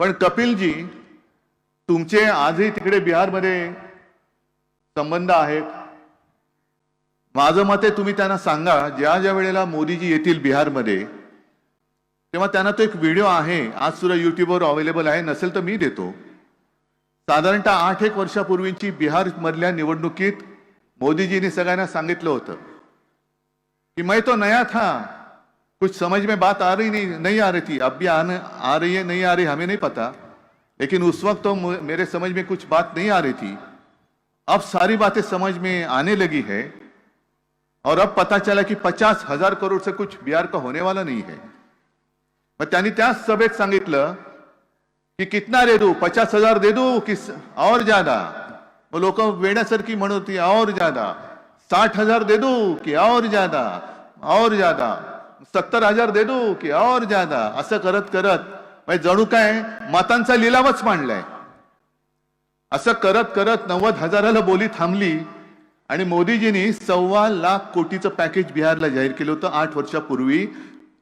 पण कपिलजी तुमचे आजही तिकडे बिहारमध्ये संबंध आहेत. माझं मत आहे तुम्ही त्यांना सांगा ज्या ज्या वेळेला मोदीजी येतील बिहारमध्ये तेव्हा त्यांना तो एक व्हिडिओ आहे. आज सुद्धा युट्यूबवर अवेलेबल आहे. नसेल तर मी देतो. साधारणतः आठ एक वर्षापूर्वीची बिहार मधल्या निवडणुकीत मोदीजीने सगळ्यांना सांगितलं होतं कि मैं तो नया था. कुछ समझ में बात आ रही नहीं नहीं आ रही थी। अब भी आने, आ रही है, नहीं आ रही, हमें नहीं पता। लेकिन उस वक्त तो मेरे समझ में कुछ बात नहीं आ रही थी। अब सारी बातें समझ में आने लगी है और अब पता चला कि पचास हज़ार करोड़ से कुछ बिहार का होने वाला नहीं है। मग त्यांनी त्याच सभेत सांगितलं की कितना दे दू? पचास हज़ार दे दू कि और ज़्यादा? मग लोक वेड्यासारखी म्हणत होती और ज़्यादा? साठ हज़ार दे दू की और ज़्यादा? और ज़्यादा? सत्तर हजार दे दू की और ज्यादा. असं करत करत म्हणजे जणू काय मतांचा लिलावच मांडलाय. असं करत करत नव्वद हजाराला बोली थांबली आणि मोदीजींनी सव्वा लाख कोटीचं पॅकेज बिहारला जाहीर केलं होतं आठ वर्षापूर्वी.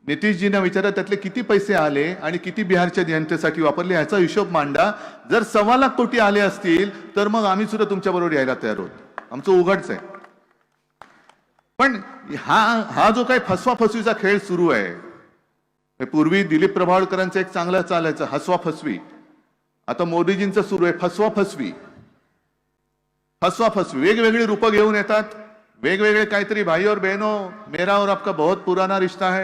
नितीशजींना विचारा त्यातले किती पैसे आले आणि किती बिहारच्या जनतेसाठी वापरले याचा हिशोब मांडा. जर सव्वा लाख कोटी आले असतील तर मग आम्ही सुद्धा तुमच्याबरोबर यायला तयार आहोत. आमचं उघडच आहे. पण हा हा जो काही फसवा फसवीचा खेळ सुरू आहे पूर्वी दिलीप प्रभावळकरांचं एक चांगला चालायचं हसवा फसवी आता मोदीजींचं सुरू आहे फसवा फसवी फसवा फसवी वेगवेगळी रूपं घेऊन येतात. वेगवेगळे काहीतरी भाई और बहनों मेरा और आपका बहुत पुराना रिश्ता है